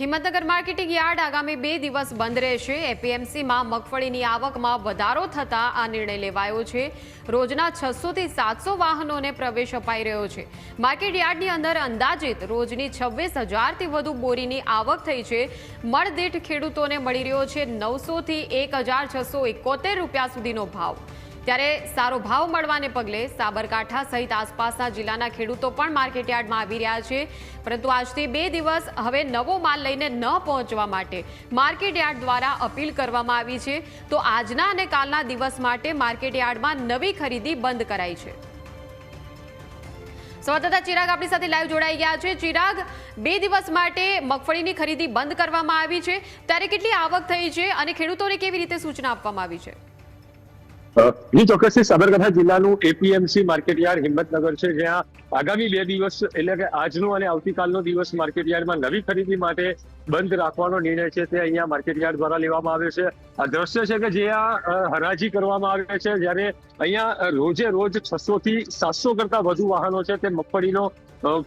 Himmatnagar marketing yard આગામી બે દિવસ બંધ રહેશે. એપીએમસીમાં મગફળીની આવકમાં વધારો થતાં આ નિર્ણય લેવાયો છે. રોજના છસોથી સાતસો વાહનોને પ્રવેશ અપાઈ રહ્યો છે. માર્કેટ યાર્ડની અંદર અંદાજિત રોજની છવ્વીસ હજારથી વધુ બોરીની આવક થઈ છે. મળદીઠ ખેડૂતોને મળી રહ્યો છે નવસોથી એક રૂપિયા સુધીનો ભાવ. ત્યારે સારો ભાવ મળવાને પગલે સાબરકાંઠા સહિત આસપાસના જિલ્લાના ખેડૂતો પણ માર્કેટયાર્ડમાં આવી રહ્યા છે. પરંતુ આજથી બે દિવસ હવે નવો માલ લઈને ન પહોંચવા માટે માર્કેટયાર્ડ દ્વારા અપીલ કરવામાં આવી છે. તો આજના અને કાલના દિવસ માટે માર્કેટયાર્ડમાં નવી ખરીદી બંધ કરાઈ છે. સંવાદદાતા ચિરાગ આપણી સાથે લાઈવ જોડાઈ ગયા છે. ચિરાગ, બે દિવસ માટે મગફળીની ખરીદી બંધ કરવામાં આવી છે. ત્યારે કેટલી આવક થઈ છે અને ખેડૂતોને કેવી રીતે સૂચના આપવામાં આવી છે? જી ચોક્કસથી સાબરકાંઠા જિલ્લાનું એપીએમસી માર્કેટયાર્ડ હિંમતનગર છે, જ્યાં આગામી બે દિવસ એટલે કે આજનો અને આવતીકાલનો દિવસ માર્કેટયાર્ડમાં નવી ખરીદી માટે બંધ રાખવાનો નિર્ણય છે તે અહીંયા માર્કેટ યાર્ડ દ્વારા લેવામાં આવ્યો છે. આ દ્રશ્ય છે કે જે આ હરાજી કરવામાં આવે છે જ્યારે અહીંયા રોજે રોજ છસો થી સાતસો કરતા વધુ વાહનો છે તે મગફળીનો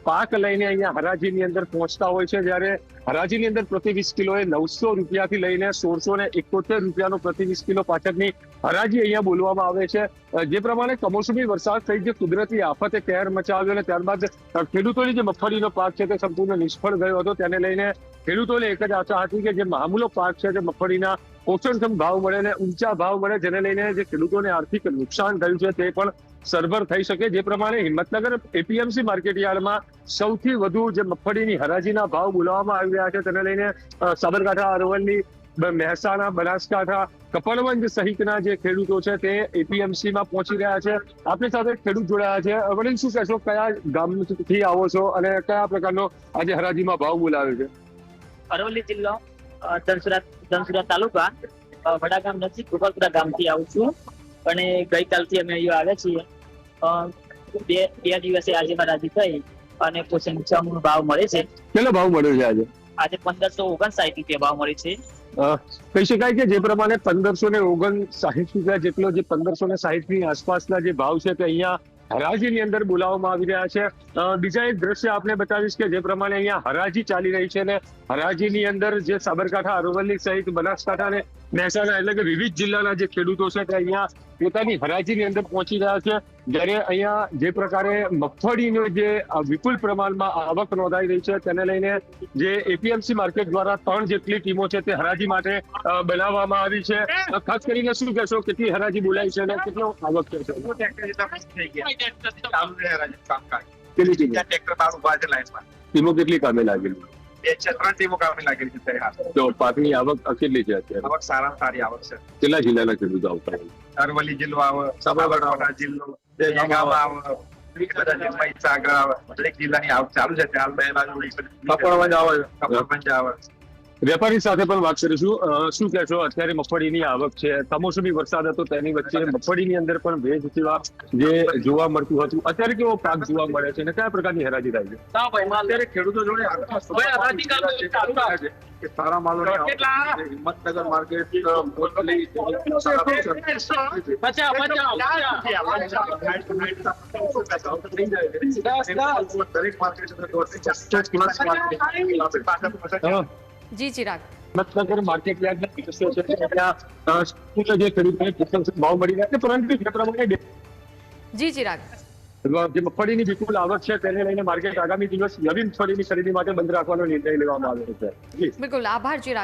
પાક લઈને અહીંયા હરાજીની અંદર પહોંચતા હોય છે. જ્યારે હરાજીની અંદર પ્રતિ વીસ કિલોએ નવસો રૂપિયાથી લઈને સોળસો ને એકોતેર રૂપિયાનો પ્રતિ વીસ કિલો પાછળની હરાજી અહીંયા બોલવામાં આવે છે. જે પ્રમાણે કમોસમી વરસાદ થઈ જે કુદરતી આફતે કહેર મચાવ્યો અને ત્યારબાદ ખેડૂતોની જે મગફળીનો પાક છે તે સંપૂર્ણ નિષ્ફળ ગયો હતો. તેને લઈને ખેડૂતોને એક જ આશા હતી કે જે મામૂલો પાક છે તે મગફળીના પોષણક્ષમ ભાવ મળે અને ઊંચા ભાવ મળે, જેને લઈને જે ખેડૂતોને આર્થિક નુકસાન થયું છે તે પણ સરભર થઈ શકે. જે પ્રમાણે હિંમતનગર એપીએમસી માર્કેટ યાર્ડમાં સૌથી વધુ જે મગફળીની હરાજીના ભાવ બોલાવવામાં આવી રહ્યા છે, તેને લઈને સાબરકાંઠા, અરવલ્લી મહેસાણા, બનાસકાંઠા કપડવંજ સહિતના જે ખેડૂતો છે તે એપીએમસી માં પહોંચી રહ્યા છે. આપણી સાથે ખેડૂત જોડાયા છે. વડીલ શું કહેશો? કયા ગામથી આવો છો અને કયા પ્રકારનો આજે હરાજીમાં ભાવ બોલાવ્યો છે? અરવલ્લી જિલ્લો ધનસુરા ધનસુરા તાલુકા વડાગામ નજીક ગોપાલપુરા ગામથી આવું છું. અને ગઈકાલથી અમે અહીંયા આવ્યા છીએ. બે બે દિવસે આજે હરાજી થઈ અને પોષણ ભાવ મળે છે. કેટલો ભાવ મળ્યો છે આજે? આજે પંદરસો ઓગણસાઠ રૂપિયા ભાવ મળે છે. કહી શકાય કે જે પ્રમાણે પંદરસો ને ઓગણ સાહીઠ રૂપિયા જેટલો જે પંદરસો ને સાહીઠની આસપાસના જે ભાવ છે તે અહીંયા હરાજીની અંદર બોલાવવામાં આવી રહ્યા છે. બીજા એક દ્રશ્ય આપને બતાવીશ કે જે પ્રમાણે અહીંયા હરાજી ચાલી રહી છે ને હરાજીની અંદર જે સાબરકાંઠા અરવલ્લી સહિત બનાસકાંઠા અને મહેસાણા એટલે કે વિવિધ જિલ્લાના જે ખેડૂતો છે તે અહીંયા પોતાની હરાજીની અંદર પહોંચી રહ્યા છે. જ્યારે અહીંયા જે પ્રકારે મગફળીનો જે વિપુલ પ્રમાણમાં આવક નોંધાઈ રહી છે તેને લઈને જે એપીએમસી માર્કેટ દ્વારા ત્રણ જેટલી ટીમો છે તે હરાજી માટે બનાવવામાં આવી છે. ખાસ કરીને શું કહેશો કેટલી હરાજી બોલાઈ છે અને કેટલો આવક છે? કેટલી ટીમો? ટીમો કેટલી કામે લાગેલી? તો પાકની આવક કેટલી છે અત્યારે? કેટલા જિલ્લાના ખેડૂતો આવતા? અરવલ્લી જિલ્લો આવે સાબરકાંઠા જિલ્લો જે આવે. દરેક જિલ્લાની આવક ચાલુ છે. ત્યાં બે બાજુ કપડવંજ આવે. કપડવંજ આવે. વેપારી સાથે પણ વાત કરીશું. શું કહેશો? અત્યારે મગફળીની આવક છે. કમોસમી વરસાદ હતો તેની વચ્ચે મગફળીની અંદર પણ ભેજ જેવા જે જોવા મળતું હતું. અત્યારે કેવો પાક જોવા મળે છે અને કયા પ્રકારની હરાજી થાય છે? અત્યારે ખેડૂતો જોડે ચાલુ રહે છે. કે સારા માલો હિંમતનગર માર્કેટ મોસ્ટલી દરેક માર્કેટ હા. જી ચિરાગ હિંમતનગર માર્કેટ યાર્ડના દિવસો છે ત્યાં જે ખેડૂતોને પોષણક્ષમ ભાવ મળી રહ્યા છે પરંતુ જે પ્રમાણે જી ચિરાગ જે મગફળીની વિપુલ આવક છે તેને લઈને માર્કેટ આગામી દિવસ નવીન મગફળીની ખરીદી માટે બંધ રાખવાનો નિર્ણય લેવામાં આવ્યો છે. જી. બિલકુલ આભાર ચિરાગ